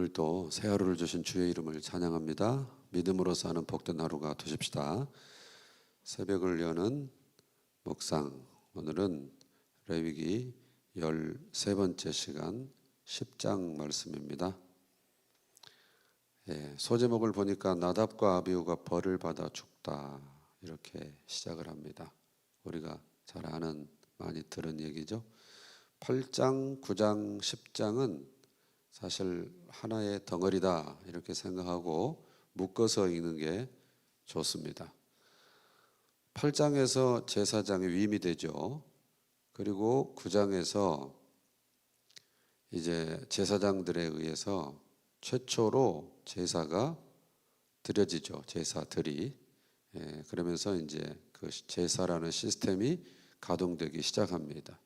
오늘도 새 하루를 주신 주의 이름을 찬양합니다. 믿음으로 사는 복된 하루가 되십시다. 새벽을 여는 묵상 오늘은 레위기 13번째 시간 10장 말씀입니다. 예, 소제목을 보니까 나답과 아비우가 벌을 받아 죽다 이렇게 시작을 합니다. 우리가 잘 아는 많이 들은 얘기죠. 8장, 9장, 10장은 사실 하나의 덩어리다 이렇게 생각하고 묶어서 읽는 게 좋습니다. 8장에서 제사장이 위임이 되죠. 그리고 9장에서 이제 제사장들에 의해서 최초로 제사가 드려지죠. 제사들이 예, 그러면서 이제 그 제사라는 시스템이 가동되기 시작합니다.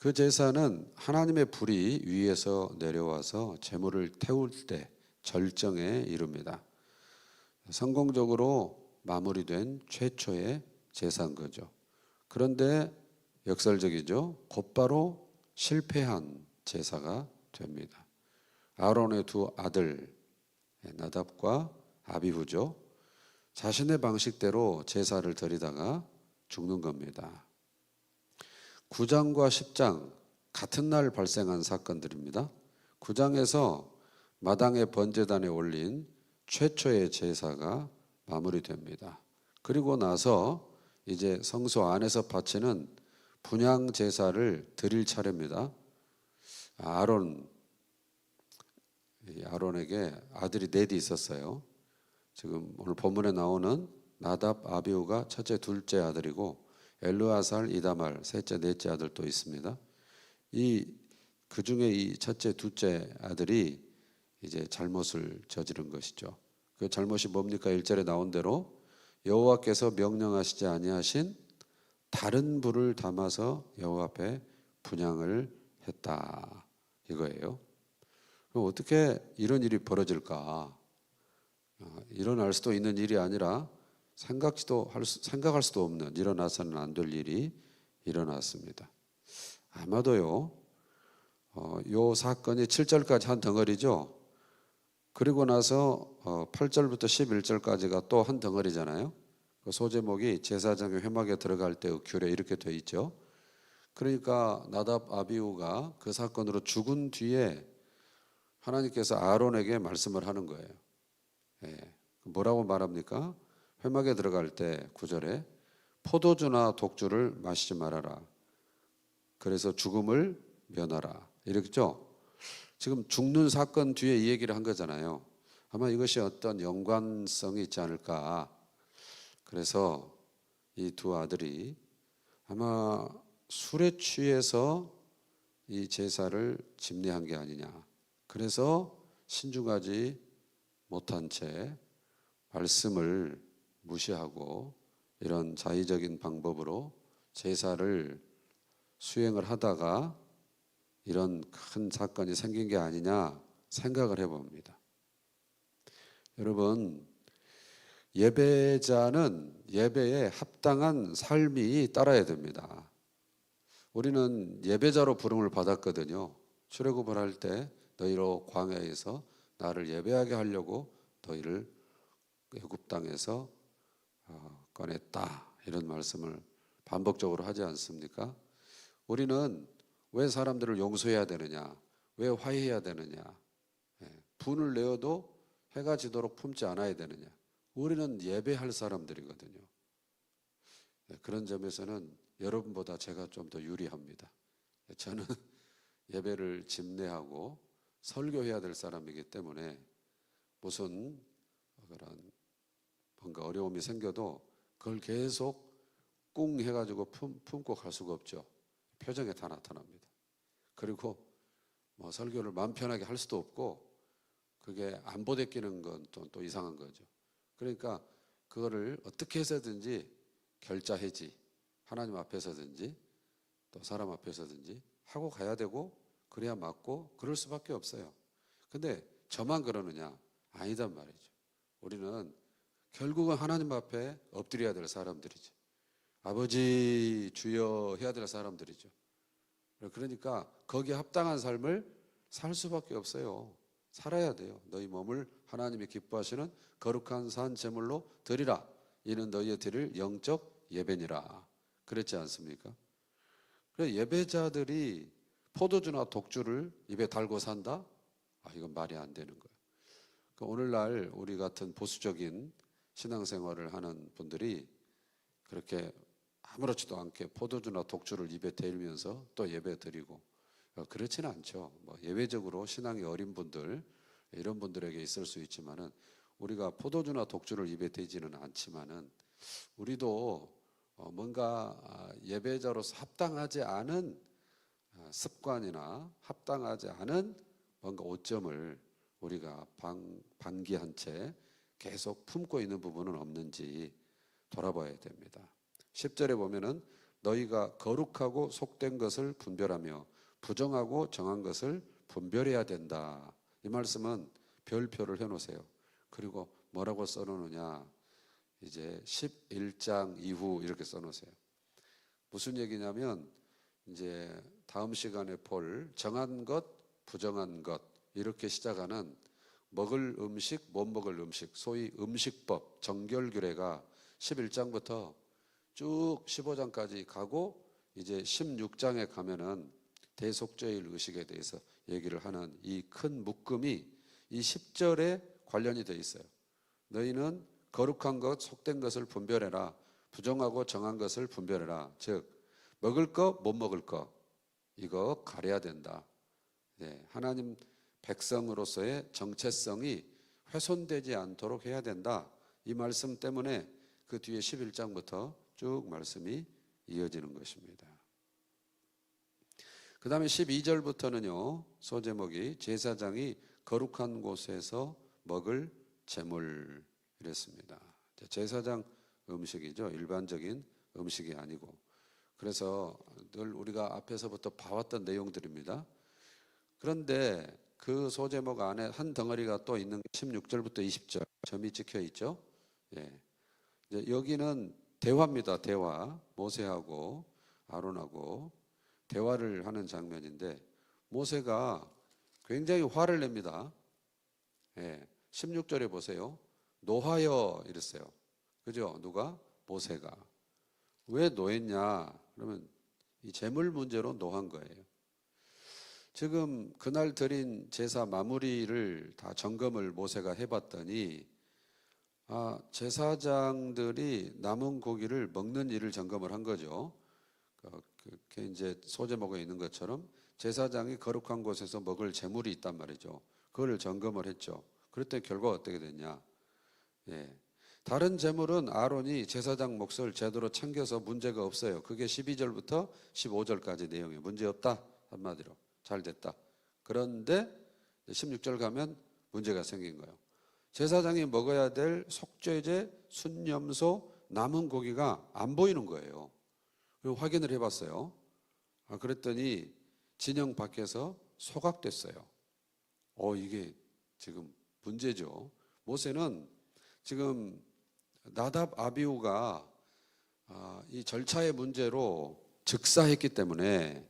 그 제사는 하나님의 불이 위에서 내려와서 제물을 태울 때 절정에 이릅니다. 성공적으로 마무리된 최초의 제사인 거죠. 그런데 역설적이죠. 곧바로 실패한 제사가 됩니다. 아론의 두 아들 나답과 아비후죠. 자신의 방식대로 제사를 드리다가 죽는 겁니다. 9장과 10장 같은 날 발생한 사건들입니다. 9장에서 마당의 번제단에 올린 최초의 제사가 마무리됩니다. 그리고 나서 이제 성소 안에서 바치는 분양 제사를 드릴 차례입니다. 아론 아론에게 아들이 넷이 있었어요. 지금 오늘 본문에 나오는 나답 아비우가 첫째, 둘째 아들이고 엘르아살, 이다말 셋째, 넷째 아들도 있습니다. 이 그 중에 이 첫째, 둘째 아들이 이제 잘못을 저지른 것이죠. 그 잘못이 뭡니까? 1절에 나온 대로 여호와께서 명령하시지 아니하신 다른 불을 담아서 여호와 앞에 분양을 했다. 이거예요. 그럼 어떻게 이런 일이 벌어질까? 어, 일어날 수도 있는 일이 아니라 생각지도 할 수, 생각할 수도 없는 일어나서는 안 될 일이 일어났습니다. 아마도요. 어, 요 사건이 7절까지 한 덩어리죠. 그리고 나서 어, 8절부터 11절까지가 또 한 덩어리잖아요. 그 소제목이 제사장의 회막에 들어갈 때의 규례 이렇게 돼 있죠. 그러니까 나답 아비우가 그 사건으로 죽은 뒤에 하나님께서 아론에게 말씀을 하는 거예요. 예. 뭐라고 말합니까? 회막에 들어갈 때 구절에 포도주나 독주를 마시지 말아라. 그래서 죽음을 면하라. 이렇죠. 지금 죽는 사건 뒤에 이 얘기를 한 거잖아요. 아마 이것이 어떤 연관성이 있지 않을까. 그래서 이 두 아들이 아마 술에 취해서 이 제사를 집례한 게 아니냐. 그래서 신중하지 못한 채 말씀을 무시하고 이런 자의적인 방법으로 제사를 수행을 하다가 이런 큰 사건이 생긴 게 아니냐 생각을 해봅니다. 여러분, 예배자는 예배에 합당한 삶이 따라야 됩니다. 우리는 예배자로 부름을 받았거든요. 출애굽을 할 때 너희로 광야에서 나를 예배하게 하려고 너희를 애굽 땅에서 어, 꺼냈다 이런 말씀을 반복적으로 하지 않습니까? 우리는 왜 사람들을 용서해야 되느냐? 왜 화해해야 되느냐? 예, 분을 내어도 해가 지도록 품지 않아야 되느냐? 우리는 예배할 사람들이거든요. 예, 그런 점에서는 여러분보다 제가 좀 더 유리합니다. 예, 저는 예배를 집례하고 설교해야 될 사람이기 때문에 무슨 그런 뭔가 어려움이 생겨도 그걸 계속 꿍 해가지고 품, 품고 갈 수가 없죠. 표정에 다 나타납니다. 그리고 뭐 설교를 마음 편하게 할 수도 없고 그게 안 보대끼는 건 또 이상한 거죠. 그러니까 그거를 어떻게 해서든지 결자해지 하나님 앞에서든지 또 사람 앞에서든지 하고 가야 되고 그래야 맞고 그럴 수밖에 없어요. 근데 저만 그러느냐? 아니단 말이죠. 우리는 결국은 하나님 앞에 엎드려야 될 사람들이죠. 아버지 주여 해야 될 사람들이죠. 그러니까 거기에 합당한 삶을 살 수밖에 없어요. 살아야 돼요. 너희 몸을 하나님이 기뻐하시는 거룩한 산 제물로 드리라. 이는 너희의 드릴 영적 예배니라. 그랬지 않습니까? 그래 예배자들이 포도주나 독주를 입에 달고 산다? 아 이건 말이 안 되는 거예요. 그 오늘날 우리 같은 보수적인 신앙생활을 하는 분들이 그렇게 아무렇지도 않게 포도주나 독주를 입에 대면서 또 예배 드리고 어, 그렇지는 않죠. 뭐 예외적으로 신앙이 어린 분들 이런 분들에게 있을 수 있지만은 우리가 포도주나 독주를 입에 대지는 않지만은 우리도 어, 뭔가 아, 예배자로서 합당하지 않은 아, 습관이나 합당하지 않은 뭔가 오점을 우리가 방, 방기한 채 계속 품고 있는 부분은 없는지 돌아봐야 됩니다. 10절에 보면은 너희가 거룩하고 속된 것을 분별하며 부정하고 정한 것을 분별해야 된다. 이 말씀은 별표를 해 놓으세요. 그리고 뭐라고 써 놓느냐? 이제 11장 이후 이렇게 써 놓으세요. 무슨 얘기냐면 이제 다음 시간에 볼 정한 것, 부정한 것 이렇게 시작하는 먹을 음식, 못 먹을 음식, 소위 음식법, 정결규례가 11장부터 쭉 15장까지 가고 이제 16장에 가면은 대속죄일 의식에 대해서 얘기를 하는 이 큰 묶음이 이 10절에 관련이 돼 있어요. 너희는 거룩한 것, 속된 것을 분별해라. 부정하고 정한 것을 분별해라. 즉 먹을 것, 못 먹을 것 이거 가려야 된다. 네, 하나님 백성으로서의 정체성이 훼손되지 않도록 해야 된다. 이 말씀 때문에 그 뒤에 11장부터 쭉 말씀이 이어지는 것입니다. 그 다음에 12절부터는요, 소제목이 제사장이 거룩한 곳에서 먹을 제물 이랬습니다. 제사장 음식이죠. 일반적인 음식이 아니고. 그래서 늘 우리가 앞에서부터 봐왔던 내용들입니다. 그런데 그 소제목 안에 한 덩어리가 또 있는 16절부터 20절 점이 찍혀 있죠. 예. 이제 여기는 대화입니다. 대화. 모세하고 아론하고 대화를 하는 장면인데 모세가 굉장히 화를 냅니다. 예. 16절에 보세요. 노하여 이랬어요. 그죠? 누가? 모세가. 왜 노했냐? 그러면 이 재물 문제로 노한 거예요. 지금 그날 드린 제사 마무리를 다 점검을 모세가 해봤더니 아, 제사장들이 남은 고기를 먹는 일을 점검을 한 거죠. 그, 그게 이제 소제목에 있는 것처럼 제사장이 거룩한 곳에서 먹을 재물이 있단 말이죠. 그걸 점검을 했죠. 그랬더니 결과가 어떻게 됐냐? 예. 다른 재물은 아론이 제사장 몫을 제대로 챙겨서 문제가 없어요. 그게 12절부터 15절까지 내용이 문제 없다 한마디로 잘 됐다. 그런데 16절 가면 문제가 생긴 거예요. 제사장이 먹어야 될 속죄제, 순념소, 남은 고기가 안 보이는 거예요. 그리고 확인을 해봤어요. 아, 그랬더니 진영 밖에서 소각됐어요. 어, 이게 지금 문제죠. 모세는 지금 나답 아비우가 아, 이 절차의 문제로 즉사했기 때문에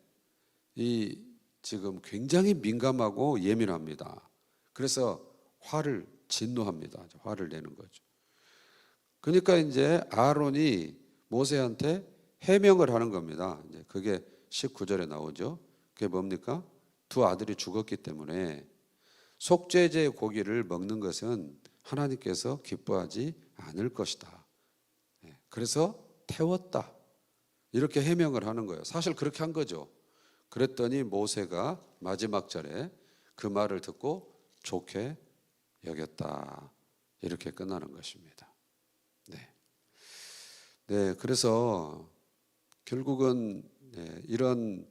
이 지금 굉장히 민감하고 예민합니다. 그래서 화를 진노합니다. 화를 내는 거죠. 그러니까 이제 아론이 모세한테 해명을 하는 겁니다. 이제 그게 19절에 나오죠. 그게 뭡니까? 두 아들이 죽었기 때문에 속죄제 고기를 먹는 것은 하나님께서 기뻐하지 않을 것이다. 예, 그래서 태웠다. 이렇게 해명을 하는 거예요. 사실 그렇게 한 거죠. 그랬더니 모세가 마지막 절에 그 말을 듣고 좋게 여겼다. 이렇게 끝나는 것입니다. 네. 네, 그래서 결국은 네, 이런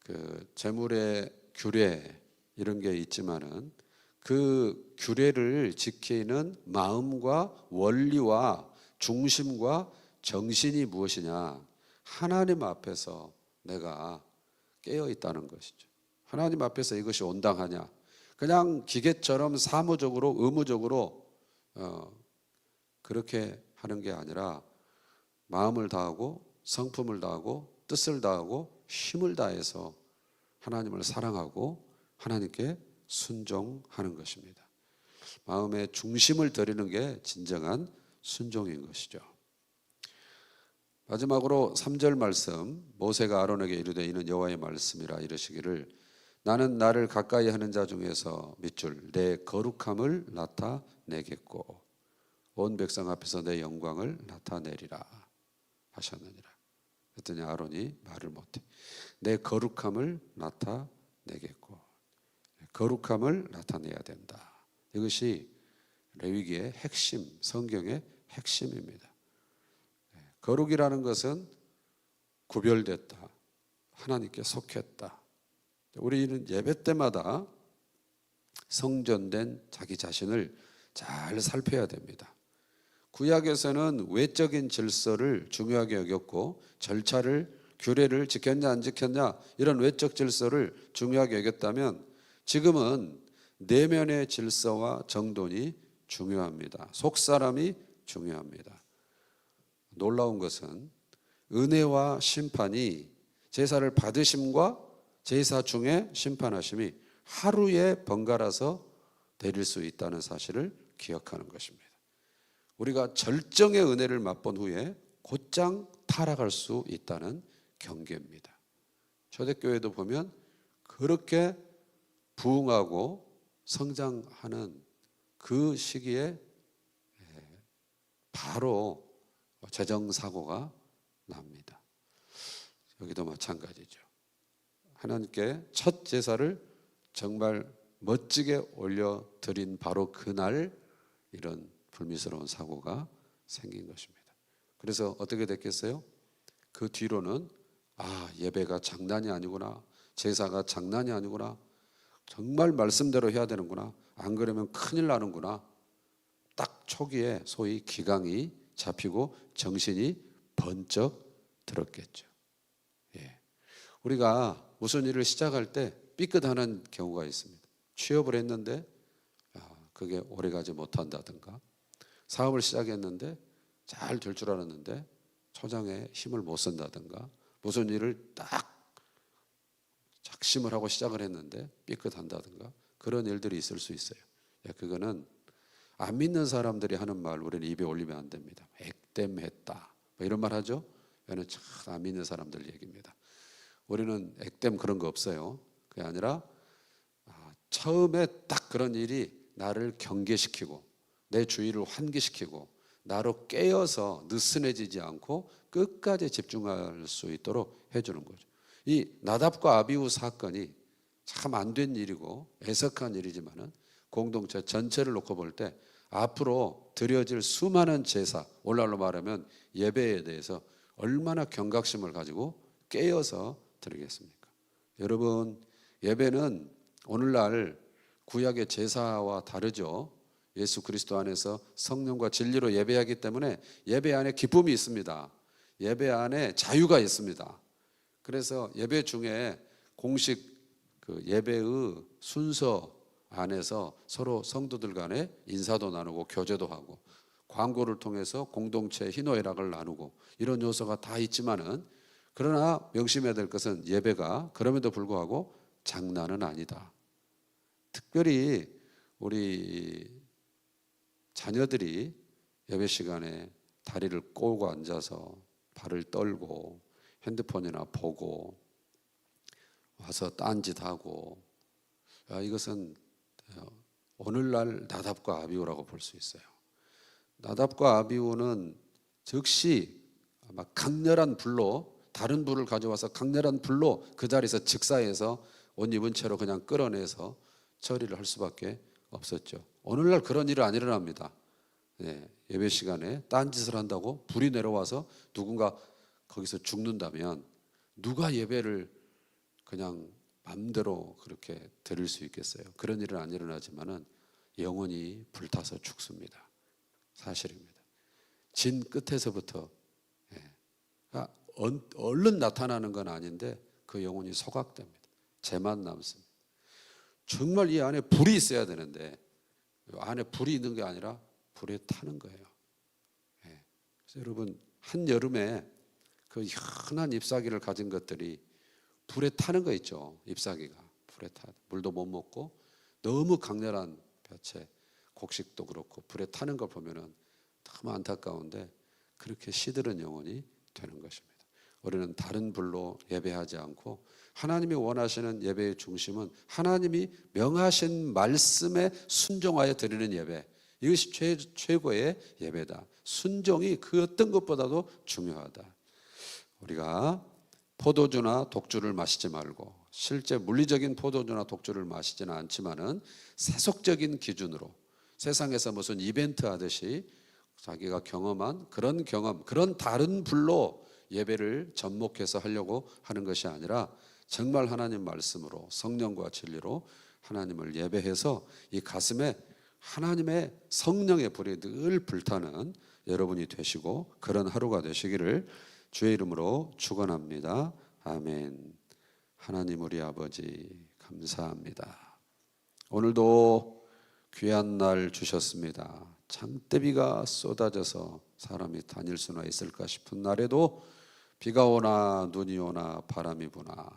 그 재물의 규례 이런 게 있지만은 그 규례를 지키는 마음과 원리와 중심과 정신이 무엇이냐? 하나님 앞에서 내가 깨어 있다는 것이죠. 하나님 앞에서 이것이 온당하냐? 그냥 기계처럼 사무적으로 의무적으로 어, 그렇게 하는 게 아니라 마음을 다하고 성품을 다하고 뜻을 다하고 힘을 다해서 하나님을 사랑하고 하나님께 순종하는 것입니다. 마음의 중심을 드리는 게 진정한 순종인 것이죠. 마지막으로 3절 말씀 모세가 아론에게 이르되 이는 여호와의 말씀이라 이르시기를 나는 나를 가까이 하는 자 중에서 밑줄 내 거룩함을 나타내겠고 온 백성 앞에서 내 영광을 나타내리라 하셨느니라. 그랬더니 아론이 말을 못해. 내 거룩함을 나타내겠고 거룩함을 나타내야 된다. 이것이 레위기의 핵심, 성경의 핵심입니다. 거룩이라는 것은 구별됐다. 하나님께 속했다. 우리는 예배 때마다 성전된 자기 자신을 잘 살펴야 됩니다. 구약에서는 외적인 질서를 중요하게 여겼고 절차를 규례를 지켰냐 안 지켰냐 이런 외적 질서를 중요하게 여겼다면 지금은 내면의 질서와 정돈이 중요합니다. 속 사람이 중요합니다. 놀라운 것은 은혜와 심판이 제사를 받으심과 제사 중에 심판하심이 하루에 번갈아서 내릴 수 있다는 사실을 기억하는 것입니다. 우리가 절정의 은혜를 맛본 후에 곧장 타락할 수 있다는 경계입니다. 초대교회도 보면 그렇게 부흥하고 성장하는 그 시기에 바로 재정 사고가 납니다. 여기도 마찬가지죠. 하나님께 첫 제사를 정말 멋지게 올려 드린 바로 그날 이런 불미스러운 사고가 생긴 것입니다. 그래서 어떻게 됐겠어요? 그 뒤로는 아, 예배가 장난이 아니구나. 제사가 장난이 아니구나. 정말 말씀대로 해야 되는구나. 안 그러면 큰일 나는구나. 딱 초기에 소위 기강이 잡히고 정신이 번쩍 들었겠죠. 예. 우리가 무슨 일을 시작할 때 삐끗하는 경우가 있습니다. 취업을 했는데 아, 그게 오래가지 못한다든가 사업을 시작했는데 잘 될 줄 알았는데 초장에 힘을 못 쓴다든가 무슨 일을 딱 작심을 하고 시작을 했는데 삐끗한다든가 그런 일들이 있을 수 있어요. 예, 그거는 안 믿는 사람들이 하는 말 우리는 입에 올리면 안 됩니다. 액땜했다. 뭐 이런 말 하죠? 이거는 참안 믿는 사람들 얘기입니다. 우리는 액땜 그런 거 없어요. 그게 아니라 아, 처음에 딱 그런 일이 나를 경계시키고 내 주의를 환기시키고 나로 깨어서 느슨해지지 않고 끝까지 집중할 수 있도록 해주는 거죠. 이 나답과 아비우 사건이 참 안 된 일이고 애석한 일이지만은 공동체 전체를 놓고 볼 때 앞으로 드려질 수많은 제사, 오늘날로 말하면 예배에 대해서 얼마나 경각심을 가지고 깨어서 드리겠습니까? 여러분, 예배는 오늘날 구약의 제사와 다르죠. 예수 그리스도 안에서 성령과 진리로 예배하기 때문에 예배 안에 기쁨이 있습니다. 예배 안에 자유가 있습니다. 그래서 예배 중에 공식 그 예배의 순서 안에서 서로 성도들 간에 인사도 나누고 교제도 하고 광고를 통해서 공동체 희노애락을 나누고 이런 요소가 다 있지만은 그러나 명심해야 될 것은 예배가 그럼에도 불구하고 장난은 아니다. 특별히 우리 자녀들이 예배 시간에 다리를 꼬고 앉아서 발을 떨고 핸드폰이나 보고 와서 딴짓하고 아, 이것은 오늘날 나답과 아비우라고 볼 수 있어요. 나답과 아비우는 즉시 아마 강렬한 불로 다른 불을 가져와서 강렬한 불로 그 자리에서 직사해서 옷 입은 채로 그냥 끌어내서 처리를 할 수밖에 없었죠. 오늘날 그런 일은 안 일어납니다. 예, 예배 시간에 딴 짓을 한다고 불이 내려와서 누군가 거기서 죽는다면 누가 예배를 그냥 마음대로 그렇게 드릴 수 있겠어요. 그런 일은 안 일어나지만은 영혼이 불타서 죽습니다. 사실입니다. 진 끝에서부터 예. 그러니까 얼른 나타나는 건 아닌데 그 영혼이 소각됩니다. 재만 남습니다. 정말 이 안에 불이 있어야 되는데 안에 불이 있는 게 아니라 불에 타는 거예요. 예. 여러분 한 여름에 그 흔한 잎사귀를 가진 것들이 불에 타는 거 있죠. 잎사귀가 불에 타 물도 못 먹고 너무 강렬한 볕에 곡식도 그렇고 불에 타는 걸 보면은 너무 안타까운데 그렇게 시들은 영혼이 되는 것입니다. 우리는 다른 불로 예배하지 않고 하나님이 원하시는 예배의 중심은 하나님이 명하신 말씀에 순종하여 드리는 예배. 이것이 최, 최고의 예배다. 순종이 그 어떤 것보다도 중요하다. 우리가 포도주나 독주를 마시지 말고 실제 물리적인 포도주나 독주를 마시지는 않지만은 세속적인 기준으로 세상에서 무슨 이벤트 하듯이 자기가 경험한 그런 경험, 그런 다른 불로 예배를 접목해서 하려고 하는 것이 아니라 정말 하나님 말씀으로 성령과 진리로 하나님을 예배해서 이 가슴에 하나님의 성령의 불이 늘 불타는 여러분이 되시고 그런 하루가 되시기를 주의 이름으로 축원합니다. 아멘. 하나님 우리 아버지 감사합니다. 오늘도 귀한 날 주셨습니다. 장대비가 쏟아져서 사람이 다닐 수나 있을까 싶은 날에도 비가 오나 눈이 오나 바람이 부나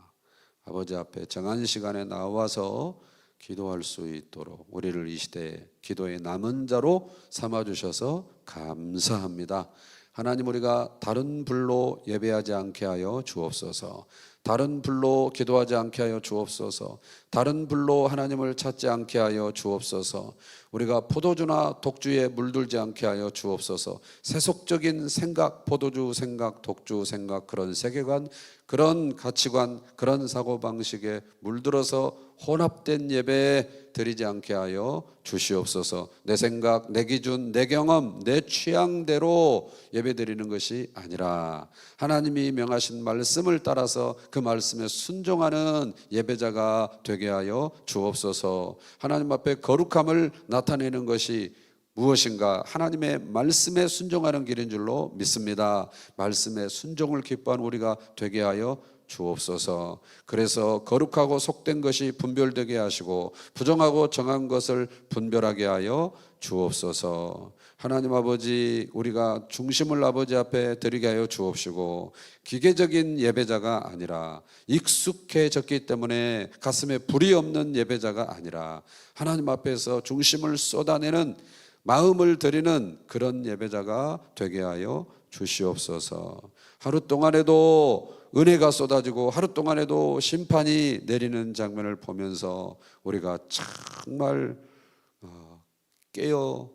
아버지 앞에 정한 시간에 나와서 기도할 수 있도록 우리를 이 시대에 기도의 남은 자로 삼아 주셔서 감사합니다. 하나님 우리가 다른 불로 예배하지 않게 하여 주옵소서. 다른 불로 기도하지 않게 하여 주옵소서. 다른 불로 하나님을 찾지 않게 하여 주옵소서. 우리가 포도주나 독주에 물들지 않게 하여 주옵소서. 세속적인 생각, 포도주 생각, 독주 생각 그런 세계관, 그런 가치관, 그런 사고 방식에 물들어서 혼합된 예배 드리지 않게 하여 주시옵소서. 내 생각, 내 기준, 내 경험, 내 취향대로 예배 드리는 것이 아니라 하나님이 명하신 말씀을 따라서 그 말씀에 순종하는 예배자가 되게 하여 주옵소서. 하나님 앞에 거룩함을 나타내는 것이 무엇인가 하나님의 말씀에 순종하는 길인 줄로 믿습니다. 말씀에 순종을 기뻐한 우리가 되게 하여 주옵소서. 그래서 거룩하고 속된 것이 분별되게 하시고 부정하고 정한 것을 분별하게 하여 주옵소서. 하나님 아버지 우리가 중심을 아버지 앞에 드리게 하여 주옵시고 기계적인 예배자가 아니라 익숙해졌기 때문에 가슴에 불이 없는 예배자가 아니라 하나님 앞에서 중심을 쏟아내는 마음을 드리는 그런 예배자가 되게 하여 주시옵소서. 하루 동안에도 은혜가 쏟아지고 하루 동안에도 심판이 내리는 장면을 보면서 우리가 정말 어, 깨어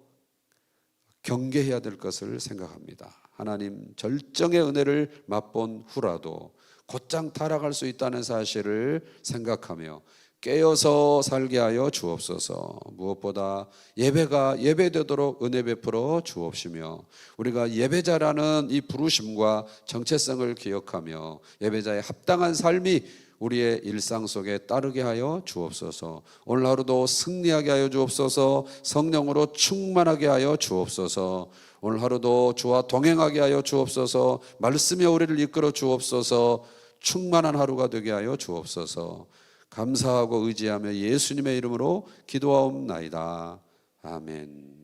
경계해야 될 것을 생각합니다. 하나님 절정의 은혜를 맛본 후라도 곧장 타락할 수 있다는 사실을 생각하며 깨어서 살게 하여 주옵소서. 무엇보다 예배가 예배되도록 은혜 베풀어 주옵시며 우리가 예배자라는 이 부르심과 정체성을 기억하며 예배자의 합당한 삶이 우리의 일상 속에 따르게 하여 주옵소서. 오늘 하루도 승리하게 하여 주옵소서. 성령으로 충만하게 하여 주옵소서. 오늘 하루도 주와 동행하게 하여 주옵소서. 말씀에 우리를 이끌어 주옵소서. 충만한 하루가 되게 하여 주옵소서. 감사하고 의지하며 예수님의 이름으로 기도하옵나이다. 아멘.